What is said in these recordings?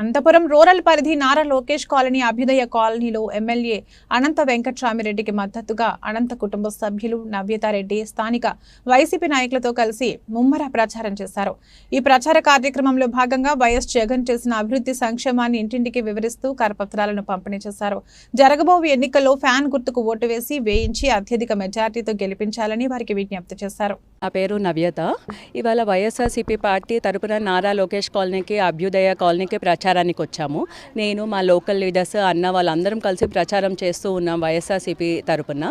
Anantapuram rural పరిధి Nara Lokesh colony అభ్యుదయ కాలనీలో ఎమ్మెల్యే అనంత వెంకట్రామిరెడ్డికి మద్దతుగా అనంత కుటుంబ సభ్యులు నవ్యతారెడ్డి స్థానిక వైసీపీ నాయకులతో కలిసి ముమ్మర ప్రచారం చేశారు. ఈ ప్రచార కార్యక్రమంలో భాగంగా వైఎస్ జగన్ చేసిన అభివృద్ధి సంక్షేమాన్ని ఇంటింటికి వివరిస్తూ కరపత్రాలను పంపిణీ చేశారు. జరగబోవు ఎన్నికల్లో ఫ్యాన్ గుర్తుకు ఓటు వేసి వేయించి అత్యధిక మెజార్టీతో గెలిపించాలని వారికి విజ్ఞప్తి చేశారు. నా పేరు నవ్యత. ఇవాళ వైఎస్ఆర్సీపీ పార్టీ తరపున నారా లోకేష్ కాలనీకి అభ్యుదయ కాలనీకి ప్రచారం ప్రచారానికి వచ్చాము. నేను మా లోకల్ లీడర్స్ అన్న వాళ్ళందరం కలిసి ప్రచారం చేస్తూ ఉన్నాం వైఎస్ఆర్సీపీ తరపున.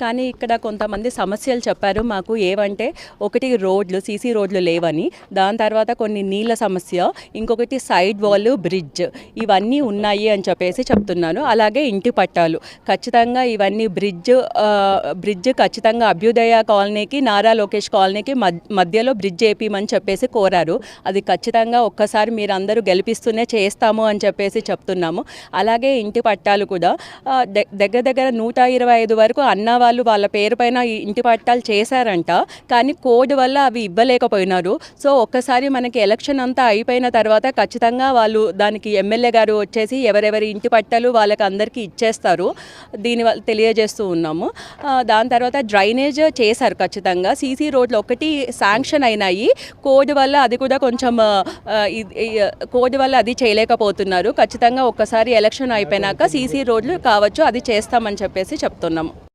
కానీ ఇక్కడ కొంతమంది సమస్యలు చెప్పారు. మాకు ఏవంటే ఒకటి రోడ్లు సీసీ రోడ్లు లేవని దాని తర్వాత కొన్ని నీళ్ళ సమస్య ఇంకొకటి సైడ్ వాల్ బ్రిడ్జ్ ఇవన్నీ ఉన్నాయి అని చెప్పేసి చెప్తున్నాను. అలాగే ఇంటి పట్టాలు. ఖచ్చితంగా ఇవన్నీ బ్రిడ్జ్ బ్రిడ్జ్ ఖచ్చితంగా అభ్యుదయ కాలనీకి నారా లోకేష్ కాలనీకి మధ్యలో బ్రిడ్జ్ వేపిమని చెప్పేసి కోరారు. అది ఖచ్చితంగా ఒక్కసారి మీరు అందరూ గెలిపిస్తూనే చేస్తాము అని చెప్పేసి చెప్తున్నాము. అలాగే ఇంటి పట్టాలు కూడా దగ్గర దగ్గర నూట ఇరవై ఐదు వరకు అన్న వాళ్ళు వాళ్ళ పేరు పైన ఇంటి పట్టాలు చేశారంట. కానీ కోడ్ వల్ల అవి ఇవ్వలేకపోయినారు. సో ఒక్కసారి మనకి ఎలక్షన్ అంతా అయిపోయిన తర్వాత ఖచ్చితంగా వాళ్ళు దానికి ఎమ్మెల్యే గారు వచ్చేసి ఎవరెవరి ఇంటి పట్టాలు వాళ్ళకి అందరికీ ఇచ్చేస్తారు. దీని వల్ల తెలియజేస్తూ ఉన్నాము. దాని తర్వాత డ్రైనేజ్ చేశారు ఖచ్చితంగా. సీసీ రోడ్లు ఒకటి శాంక్షన్ అయినాయి. కోడ్ వల్ల అది కూడా కొంచెం కోడ్ వల్ల అది చేయలేకపోతున్నారు. ఖచ్చితంగా ఒక్కసారి ఎలక్షన్ అయిపోయినాక సీసీ రోడ్లు కావచ్చు అది చేస్తామని చెప్పేసి చెప్తున్నాము.